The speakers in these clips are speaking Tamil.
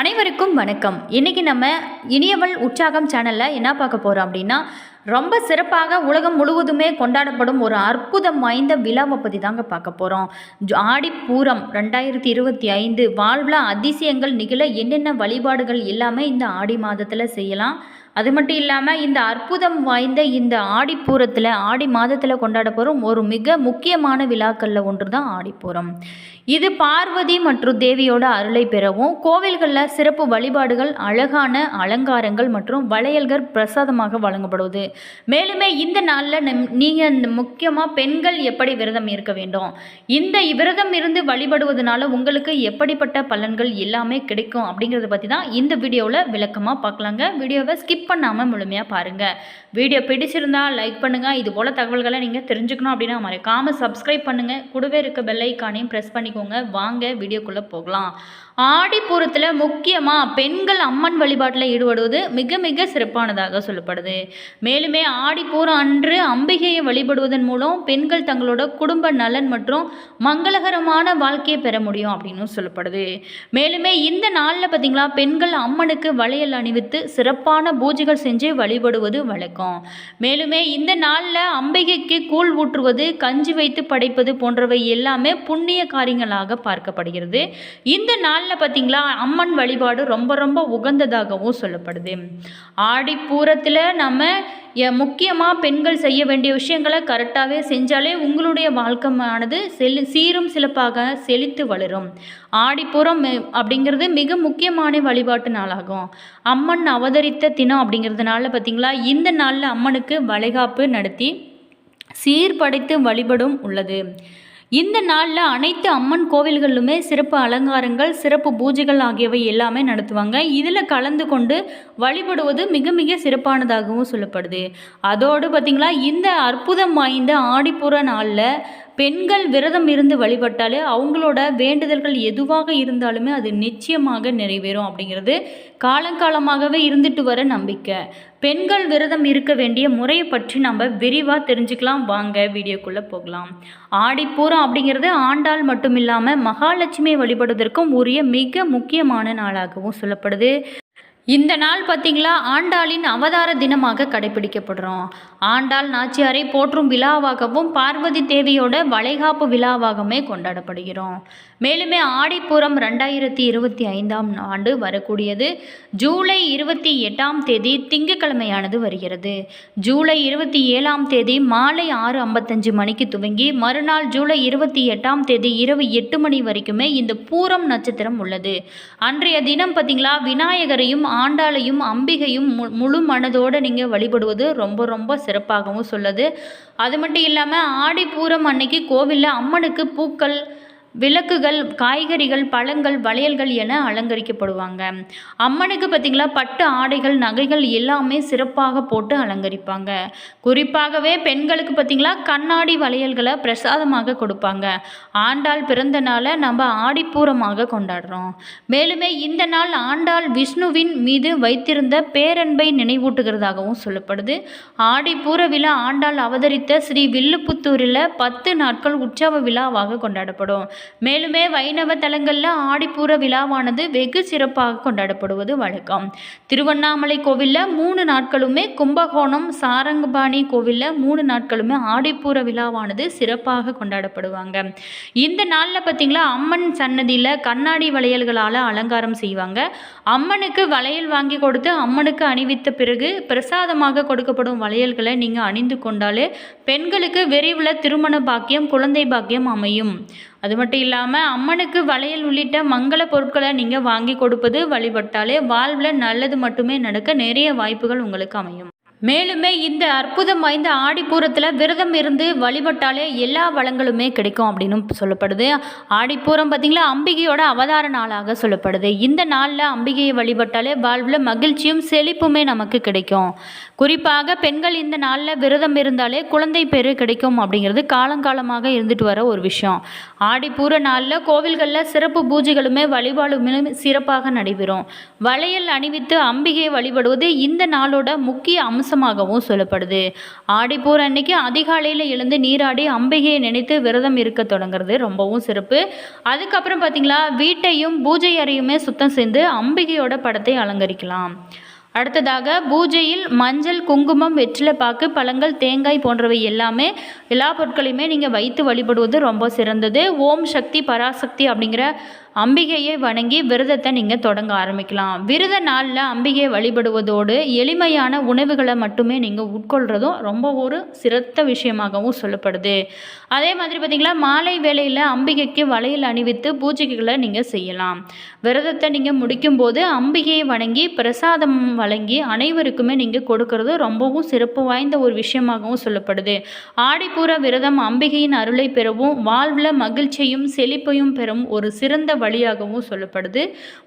அனைவருக்கும் வணக்கம். இன்றைக்கி நம்ம இனியவள் உற்சாகம் சேனலில் என்ன பார்க்க போகிறோம் அப்படின்னா ரொம்ப சிறப்பாக உலகம் முழுவதுமே கொண்டாடப்படும் ஒரு அற்புதம் வாய்ந்த விழாவை பற்றி தாங்க பார்க்க போகிறோம் ஆடிப்பூரம் ரெண்டாயிரத்தி இருபத்தி ஐந்து வாழ்வில் அதிசயங்கள் நிகழ என்னென்ன வழிபாடுகள் எல்லாமே இந்த ஆடி மாதத்தில் செய்யலாம். அது மட்டும் இல்லாமல் இந்த அற்புதம் வாய்ந்த இந்த ஆடிப்பூரத்தில் ஆடி மாதத்தில் கொண்டாட போகிறோம் ஒரு மிக முக்கியமான விழாக்களில் ஒன்று தான் ஆடிப்பூரம். இது பார்வதி மற்றும் தேவியோட அருளை பெறவும் கோவில்களில் சிறப்பு வழிபாடுகள் அழகான அலங்காரங்கள் மற்றும் வளையல்கள் பிரசாதமாக வழங்கப்படுவது. மேலுமே இந்த நாளில் நம் நீங்கள் முக்கியமாக பெண்கள் எப்படி விரதம் இருக்க வேண்டும்? இந்த விரதம் இருந்து வழிபடுவதனால உங்களுக்கு எப்படிப்பட்ட பலன்கள் எல்லாமே கிடைக்கும் அப்படிங்கிறத பற்றி தான் இந்த வீடியோவில் விளக்கமாக பார்க்கலாங்க. வீடியோவை ஸ்கிப் பண்ணாமல் முழுமையாக பாருங்கள் வீடியோ பிடிச்சிருந்தால் லைக் பண்ணுங்கள் இது போல் தகவல்களை நீங்கள் தெரிஞ்சுக்கணும் அப்படின்னா மறக்காமல் சப்ஸ்கிரைப் பண்ணுங்கள் கூடவே இருக்க பெல்லைக்கானையும் ப்ரெஸ் பண்ணிக்கோங்க. வாங்க வீடியோக்குள்ளே போகலாம். ஆடிப்பூரத்தில் முக்கியமாக பெண்கள் அம்மன் வழிபாட்டில் ஈடுபடுவது மிக மிக சிறப்பானதாக சொல்லப்படுது. மேலுமே ஆடிப்பூரம் அன்று அம்பிகையை வழிபடுவதன் மூலம் பெண்கள் தங்களோட குடும்ப நலன் மற்றும் மங்களகரமான வாழ்க்கையை பெற முடியும் அப்படின்னு சொல்லப்படுது. மேலுமே இந்த நாளில் பார்த்தீங்களா பெண்கள் அம்மனுக்கு வளையல் அணிவித்து சிறப்பான பூஜைகள் செஞ்சு வழிபடுவது வழக்கம். மேலுமே இந்த நாளில் அம்பிகைக்கு கூழ் ஊற்றுவது கஞ்சி வைத்து படைப்பது போன்றவை எல்லாமே புண்ணிய காரியங்களாக பார்க்கப்படுகிறது. இந்த நாளில் பார்த்திங்களா அம்மன் வழிபாடு ரொம்ப ரொம்ப உகந்ததாகவும் சொல்லப்படுது. ஆடிப்பூரத்தில் நம்ம முக்கியமாக பெண்கள் செய்ய வேண்டிய விஷயங்களை கரெக்டாகவே செஞ்சாலே உங்களுடைய வாழ்க்கையானது செல் சீரும் சிறப்பாக செழித்து வளரும். ஆடிப்புறம் அப்படிங்கிறது மிக முக்கியமான வழிபாட்டு நாளாகும். அம்மன் அவதரித்த தினம் அப்படிங்கிறதுனால பார்த்திங்களா இந்த நாளில் அம்மனுக்கு வளைகாப்பு நடத்தி சீர்படைத்து வழிபடும் உள்ளது. இந்த நாளில் அனைத்து அம்மன் கோவில்களிலுமே சிறப்பு அலங்காரங்கள் சிறப்பு பூஜைகள் ஆகியவை எல்லாமே நடத்துவாங்க. இதில் கலந்து கொண்டு வழிபடுவது மிக மிக சிறப்பானதாகவும் சொல்லப்படுது. அதோடு பார்த்திங்களா இந்த அற்புதம் வாய்ந்த ஆடிப்புற நாளில் பெண்கள் விரதம் இருந்து வழிபட்டாலே அவங்களோட வேண்டுதல்கள் எதுவாக இருந்தாலுமே அது நிச்சயமாக நிறைவேறும் அப்படிங்கிறது காலங்காலமாகவே இருந்துட்டு வர நம்பிக்கை. பெண்கள் விரதம் இருக்க வேண்டிய முறையை பற்றி நம்ம விரிவாக தெரிஞ்சுக்கலாம். வாங்க வீடியோக்குள்ளே போகலாம். ஆடிப்பூரம் அப்படிங்கிறது ஆண்டாள் மட்டும் இல்லாமல் மகாலட்சுமியை வழிபடுவதற்கும் உரிய மிக முக்கியமான நாளாகவும் சொல்லப்படுது. இந்த நாள் பார்த்திங்களா ஆண்டாளின் அவதார தினமாக கடைபிடிக்கப்படுறோம். ஆண்டாள் நாச்சியாரை போற்றும் விழாவாகவும் பார்வதி தேவியோட வளைகாப்பு விழாவாகவுமே கொண்டாடப்படுகிறோம். மேலுமே ஆடிப்பூரம் ரெண்டாயிரத்தி இருபத்தி ஐந்தாம் ஆண்டு வரக்கூடியது. ஜூலை இருபத்தி எட்டாம் தேதி திங்கக்கிழமையானது வருகிறது. ஜூலை இருபத்தி ஏழாம் தேதி மாலை ஆறு ஐம்பத்தஞ்சு மணிக்கு துவங்கி மறுநாள் ஜூலை இருபத்தி எட்டாம் தேதி இரவு எட்டு மணி வரைக்குமே இந்த பூரம் நட்சத்திரம் உள்ளது. அன்றைய தினம் பார்த்திங்களா விநாயகரையும் ஆண்டாளையும் அம்பிகையும் மு முழு மனதோடு நீங்கள் வழிபடுவது ரொம்ப ரொம்ப சிறப்பாகவும் சொல்லுது. அது மட்டும் இல்லாமல் ஆடிப்பூரம் அன்னைக்கு கோவிலில் அம்மனுக்கு பூக்கள் விளக்குகள் காய்கறிகள் பழங்கள் வளையல்கள் என அலங்கரிக்கப்படுவாங்க. அம்மனுக்கு பார்த்திங்களா பட்டு ஆடைகள் நகைகள் எல்லாமே சிறப்பாக போட்டு அலங்கரிப்பாங்க. குறிப்பாகவே பெண்களுக்கு பார்த்திங்களா கண்ணாடி வளையல்களை பிரசாதமாக கொடுப்பாங்க. ஆண்டாள் பிறந்த நாளை நம்ம ஆடிப்பூரமாக கொண்டாடுறோம். மேலுமே இந்த நாள் ஆண்டாள் விஷ்ணுவின் மீது வைத்திருந்த பேரன்பை நினைவூட்டுகிறதாகவும் சொல்லப்படுது. ஆடிப்பூர விழா ஆண்டாள் அவதரித்த ஸ்ரீ வில்லுப்புத்தூரில் பத்து நாட்கள் உற்சவ விழாவாக கொண்டாடப்படும். மேலுமே வைணவ தலங்களில் ஆடிப்பூர விழாவானது வெகு சிறப்பாக கொண்டாடப்படுவது வழக்கம். திருவண்ணாமலை கோவிலில் மூணு நாட்களுமே கும்பகோணம் சாரங்கபாணி கோவிலில் மூணு நாட்களுமே ஆடிப்பூர விழாவானது சிறப்பாக கொண்டாடப்படுவாங்க. இந்த நாளில் பார்த்திங்களா அம்மன் சன்னதியில் கண்ணாடி வளையல்களால் அலங்காரம் செய்வாங்க. அம்மனுக்கு வளையல் வாங்கி கொடுத்து அம்மனுக்கு அணிவித்த பிறகு பிரசாதமாக கொடுக்கப்படும் வளையல்களை நீங்கள் அணிந்து கொண்டாலே பெண்களுக்கு விரைவில் திருமண பாக்கியம் குழந்தை பாக்கியம் அமையும். அது மட்டும் இல்லாமல் அம்மனுக்கு வளையல் உள்ளிட்ட மங்கள பொருட்களை நீங்கள் வாங்கி கொடுப்பது வழிபட்டாலே வாழ்வில் நல்லது மட்டுமே நடக்க நிறைய வாய்ப்புகள் உங்களுக்கு அமையும். மேலுமே இந்த அற்புதம் வாய்ந்த ஆடிப்பூரத்தில் விரதம் இருந்து வழிபட்டாலே எல்லா வளங்களுமே கிடைக்கும் அப்படின்னு சொல்லப்படுது. ஆடிப்பூரம் பார்த்திங்களா அம்பிகையோட அவதார நாளாக சொல்லப்படுது. இந்த நாளில் அம்பிகையை வழிபட்டாலே வாழ்வில் மகிழ்ச்சியும் செழிப்புமே நமக்கு கிடைக்கும். குறிப்பாக பெண்கள் இந்த நாளில் விரதம் இருந்தாலே குழந்தை பேர் கிடைக்கும் அப்படிங்கிறது காலங்காலமாக இருந்துட்டு வர ஒரு விஷயம். ஆடிப்பூர நாளில் கோவில்களில் சிறப்பு பூஜைகளுமே வழிபாடுமே சிறப்பாக நடைபெறும். வளையல் அணிவித்து அம்பிகையை வழிபடுவது இந்த நாளோட முக்கிய அம்சம். அம்சமாகவும் சொல்லப்படுது. ஆடிப்பூர் அன்னைக்கு அதிகாலையில் எழுந்து நீராடி அம்பிகையை நினைத்து விரதம் இருக்க தொடங்குறது ரொம்பவும் சிறப்பு. அதுக்கப்புறம் பார்த்திங்களா வீட்டையும் பூஜை அறையுமே சுத்தம் செய்து அம்பிகையோட படத்தை அலங்கரிக்கலாம். அடுத்ததாக பூஜையில் மஞ்சள் குங்குமம் வெற்றிலைப்பாக்கு பழங்கள் தேங்காய் போன்றவை எல்லாமே எல்லா பொருட்களையுமே நீங்கள் வைத்து வழிபடுவது ரொம்ப சிறந்தது. ஓம் சக்தி பராசக்தி அப்படிங்கிற அம்பிகையை வணங்கி விரதத்தை நீங்கள் தொடங்க ஆரம்பிக்கலாம். விரத நாளில் அம்பிகையை வழிபடுவதோடு எளிமையான உணவுகளை மட்டுமே நீங்கள் உட்கொள்கிறதும் ரொம்ப ஒரு சிறத்த விஷயமாகவும் சொல்லப்படுது. அதே மாதிரி பார்த்திங்களா மாலை வேளையில் அம்பிகைக்கு வளையல் அணிவித்து பூஜைகளை நீங்கள் செய்யலாம். விரதத்தை நீங்கள் முடிக்கும்போது அம்பிகையை வணங்கி பிரசாதம் வழங்கி அனைவருக்குமே நீங்கள் கொடுக்கறது ரொம்பவும் சிறப்பு வாய்ந்த ஒரு விஷயமாகவும் சொல்லப்படுது. ஆடிப்பூர விரதம் அம்பிகையின் அருளை பெறவும் வாழ்வில் மகிழ்ச்சியும் செழிப்பையும் பெறும் ஒரு சிறந்த வழியாகவும் சொல்லப்படுது.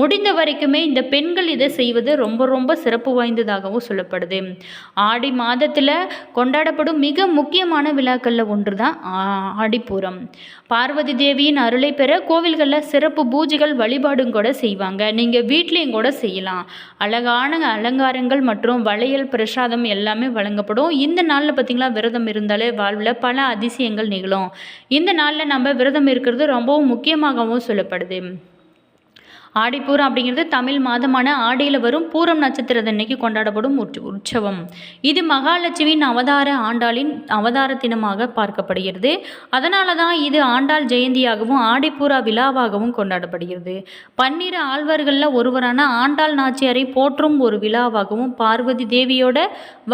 முடிந்த வரைக்குமே இந்த பெண்கள் இதை செய்வது ரொம்ப ரொம்ப சிறப்பு வாய்ந்ததாகவும் சொல்லப்படுது. ஆடி மாதத்தில் கொண்டாடப்படும் மிக முக்கியமான விழாக்களில் ஒன்று தான் ஆடிப்பூரம். பார்வதி தேவியின் அருளை பெற கோவில்களில் சிறப்பு பூஜைகள் வழிபாடும் கூட செய்வாங்க. நீங்கள் வீட்லேயும் கூட செய்யலாம். அழகான அலங்காரங்கள் மற்றும் வளையல் பிரசாதம் எல்லாமே வழங்கப்படும். இந்த நாளில் பார்த்திங்களா விரதம் இருந்தாலே வாழ்வில் பல அதிசயங்கள் நிகழும். இந்த நாளில் நம்ம விரதம் இருக்கிறது ரொம்பவும் முக்கியமாகவும் சொல்லப்படுது. time ஆடிப்பூரம் அப்படிங்கிறது தமிழ் மாதமான ஆடியில் வரும் பூரம் நட்சத்திரத்தன்னைக்கு கொண்டாடப்படும் உற்சவம். இது மகாலட்சுமியின் அவதார ஆண்டாளின் அவதார தினமாக பார்க்கப்படுகிறது. அதனால தான் இது ஆண்டாள் ஜெயந்தியாகவும் ஆடிப்பூரா விழாவாகவும் கொண்டாடப்படுகிறது. பன்னிரு ஆழ்வார்களில் ஒருவரான ஆண்டாள் நாச்சியாரை போற்றும் ஒரு விழாவாகவும் பார்வதி தேவியோட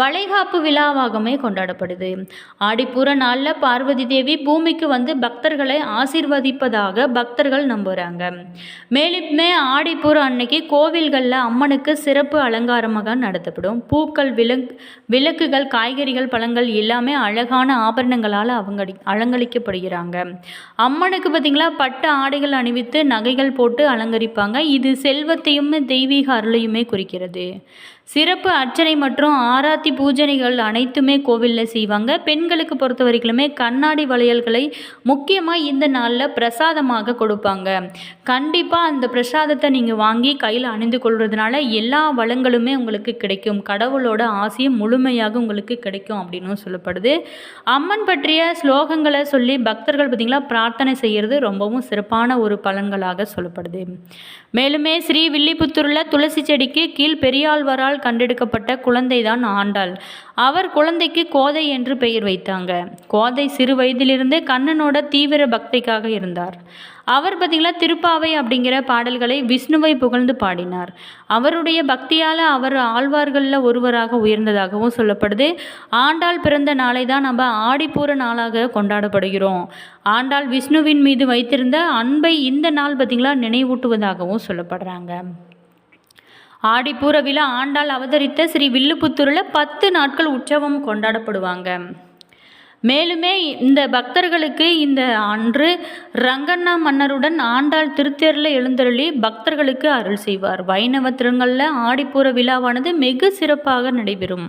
வளைகாப்பு விழாவாகவுமே கொண்டாடப்படுது. ஆடிப்பூர நாளில் பார்வதி தேவி பூமிக்கு வந்து பக்தர்களை ஆசிர்வதிப்பதாக பக்தர்கள் நம்புகிறாங்க மேலுமே ஆடிப்பூர் அன்னைக்கு கோவில்களில் அம்மனுக்கு சிறப்பு அலங்காரமாக நடத்தப்படும். பூக்கள் விலங்கு விளக்குகள் காய்கறிகள் பழங்கள் எல்லாமே அழகான ஆபரணங்களால் அவங்க அலங்கரிக்கப்படுகிறாங்க. அம்மனுக்கு பார்த்திங்களா பட்டு ஆடைகள் அணிவித்து நகைகள் போட்டு அலங்கரிப்பாங்க. இது செல்வத்தையும் தெய்வீக அருளையுமே குறிக்கிறது. சிறப்பு அர்ச்சனை மற்றும் ஆராத்தி பூஜனைகள் அனைத்துமே கோவிலில் செய்வாங்க. பெண்களுக்கு பொறுத்த வரைக்குமே கண்ணாடி வளையல்களை முக்கியமாக இந்த நாளில் பிரசாதமாக கொடுப்பாங்க. கண்டிப்பாக அந்த பிரசாதத்தை நீங்கள் வாங்கி கையில் அணிந்து கொள்வதுனால எல்லா வளங்களுமே உங்களுக்கு கிடைக்கும். கடவுளோட ஆசையும் முழுமையாக உங்களுக்கு கிடைக்கும் அப்படின்னு சொல்லப்படுது. அம்மன் பற்றிய ஸ்லோகங்களை சொல்லி பக்தர்கள் பார்த்திங்களா பிரார்த்தனை செய்கிறது ரொம்பவும் சிறப்பான ஒரு பலன்களாக சொல்லப்படுது. மேலுமே ஸ்ரீ வில்லிபுத்தூரில் துளசி செடிக்கு கீழ் பெரியாழ்வரால் கண்டெடுக்கப்பட்ட குழந்தைதான் ஆண்டாள். அவர் குழந்தைக்கு கோதை என்று பெயர் வைத்தாங்க. கோதை சிறு வயதிலிருந்தே கண்ணனோட தீவிர பக்திக்காக இருந்தார். அவர் பதிலாக திருப்பாவை அப்படிங்கிற பாடல்களை விஷ்ணுவை புகழ்ந்து பாடினார். அவருடைய பக்தியால் அவர் ஆழ்வார்களில் ஒருவராக உயர்ந்ததாகவும் சொல்லப்படுது. ஆண்டாள் பிறந்த நாளை தான் நம்ம ஆடிப்பூர நாளாக கொண்டாடப்படுகிறோம். ஆண்டாள் விஷ்ணுவின் மீது வைத்திருந்த அன்பை இந்த நாள் பார்த்திங்களா நினைவூட்டுவதாகவும் சொல்லப்படுறாங்க. ஆடிப்பூர விழா ஆண்டாள் அவதரித்த ஸ்ரீ வில்லுபுத்தூரில் பத்து நாட்கள் உற்சவம் கொண்டாடப்படுவாங்க. மேலுமே இந்த பக்தர்களுக்கு இந்த அன்று ரங்கண்ணா மன்னருடன் ஆண்டாள் திருத்தேரில் எழுந்தருளி பக்தர்களுக்கு அருள் செய்வார். வைணவ திருங்களில் ஆடிப்பூர விழாவானது மிக சிறப்பாக நடைபெறும்.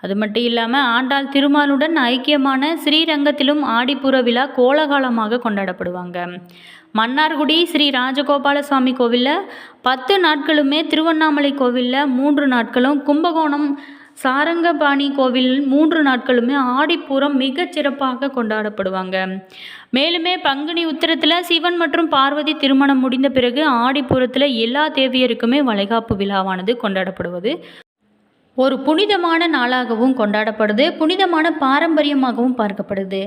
அது மட்டும் இல்லாமல் ஆண்டாள் திருமாலுடன் ஐக்கியமான ஸ்ரீரங்கத்திலும் ஆடிப்புற விழா கோலகாலமாக கொண்டாடப்படுவாங்க. மன்னார்குடி ஸ்ரீ ராஜகோபால சுவாமி கோவிலில் பத்து நாட்களுமே திருவண்ணாமலை கோவிலில் மூன்று நாட்களும் கும்பகோணம் சாரங்கபாணி கோவில் மூன்று நாட்களுமே ஆடிப்பூரம் மிக சிறப்பாக கொண்டாடப்படுவாங்க. மேலுமே பங்குனி உத்திரத்தில் சிவன் மற்றும் பார்வதி திருமணம் முடிந்த பிறகு ஆடிப்பூரத்தில் எல்லா தேவியருக்குமே வளைகாப்பு விழாவானது கொண்டாடப்படுவது. ஒரு புனிதமான நாளாகவும் கொண்டாடப்படுது புனிதமான பாரம்பரியமாகவும் பார்க்கப்படுது.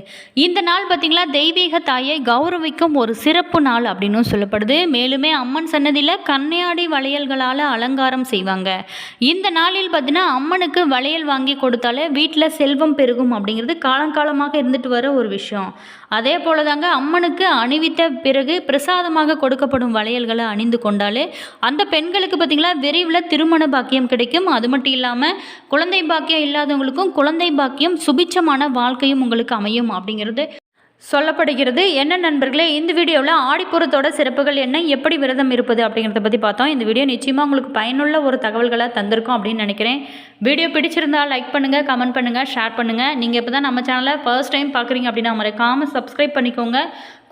இந்த நாள் பார்த்திங்களா தெய்வீக தாயை கௌரவிக்கும் ஒரு சிறப்பு நாள் அப்படின்னு சொல்லப்படுது. மேலுமே அம்மன் சன்னதியில் கண்ணையாடி வளையல்களால் அலங்காரம் செய்வாங்க. இந்த நாளில் பார்த்திங்கன்னா அம்மனுக்கு வளையல் வாங்கி கொடுத்தாலே வீட்டில் செல்வம் பெருகும் அப்படிங்கிறது காலங்காலமாக இருந்துட்டு வர ஒரு விஷயம். அதே போல தாங்க அம்மனுக்கு அணிவித்த பிறகு பிரசாதமாக கொடுக்கப்படும் வளையல்களை அணிந்து கொண்டாலே அந்த பெண்களுக்கு பார்த்திங்களா விரைவில் திருமண பாக்கியம் கிடைக்கும். அது மட்டும் இல்லாமல் குழந்தை பாக்கியம் இல்லாதவங்களுக்கும் குழந்தை பாக்கியம் சுபிச்சமான வாழ்க்கையும் உங்களுக்கு அமையும் அப்படிங்கிறது சொல்லப்படுகிறது. என்ன நண்பர்களே இந்த வீடியோவில் ஆடிப்புறத்தோட சிறப்புகள் என்ன எப்படி விரதம் இருப்பது அப்படிங்கிறத பற்றி பார்த்தோம். இந்த வீடியோ நிச்சயமாக உங்களுக்கு பயனுள்ள ஒரு தகவல்களை தந்திருக்கும் அப்படின்னு நினைக்கிறேன். வீடியோ பிடிச்சிருந்தால் லைக் பண்ணுங்கள் கமெண்ட் பண்ணுங்கள் ஷேர் பண்ணுங்கள் நீங்கள் இப்போ தான் நம்ம சேனலை ஃபர்ஸ்ட் டைம் பார்க்குறீங்க அப்படின்னா மறக்காமல் சப்ஸ்கிரைப் பண்ணிக்கோங்க.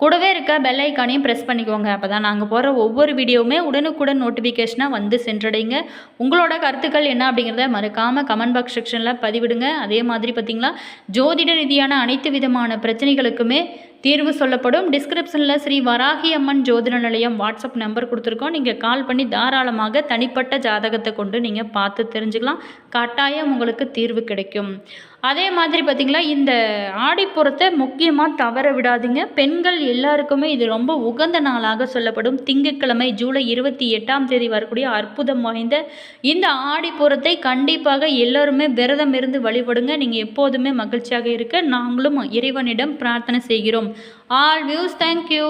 கூடவே இருக்க பெல் ஐக்கானையும் ப்ரெஸ் பண்ணிக்கோங்க. அப்போ தான் நாங்கள் போகிற ஒவ்வொரு வீடியோவுமே உடனுக்குடன் நோட்டிஃபிகேஷனாக வந்து சென்றடைங்க. உங்களோட கருத்துக்கள் என்ன அப்படிங்கிறத மறக்காமல் கமெண்ட் பாக்ஸ் செக்ஷனில் பதிவிடுங்க. அதே மாதிரி பார்த்திங்களா ஜோதிட ரீதியான அனைத்து விதமான பிரச்சனைகளுக்குமே தீர்வு சொல்லப்படும். டிஸ்கிரிப்ஷனில் ஸ்ரீ வராகி அம்மன் ஜோதிட நிலையம் வாட்ஸ்அப் நம்பர் கொடுத்துருக்கோம். நீங்கள் கால் பண்ணி தாராளமாக தனிப்பட்ட ஜாதகத்தை கொண்டு நீங்கள் பார்த்து தெரிஞ்சுக்கலாம். கட்டாயம் உங்களுக்கு தீர்வு கிடைக்கும். அதே மாதிரி பார்த்திங்களா இந்த ஆடிப்புறத்தை முக்கியமாக தவற விடாதீங்க. பெண்கள் எல்லாருக்குமே இது ரொம்ப உகந்த நாளாக சொல்லப்படும். திங்கட்கிழமை ஜூலை இருபத்தி எட்டாம் தேதி வரக்கூடிய அற்புதம் வாய்ந்த இந்த ஆடிப்புறத்தை கண்டிப்பாக எல்லோருமே விரதம் இருந்து வழிபடுங்க. நீங்கள் எப்போதுமே மகிழ்ச்சியாக இருக்க நாங்களும் இறைவனிடம் பிரார்த்தனை செய்கிறோம். All views thank you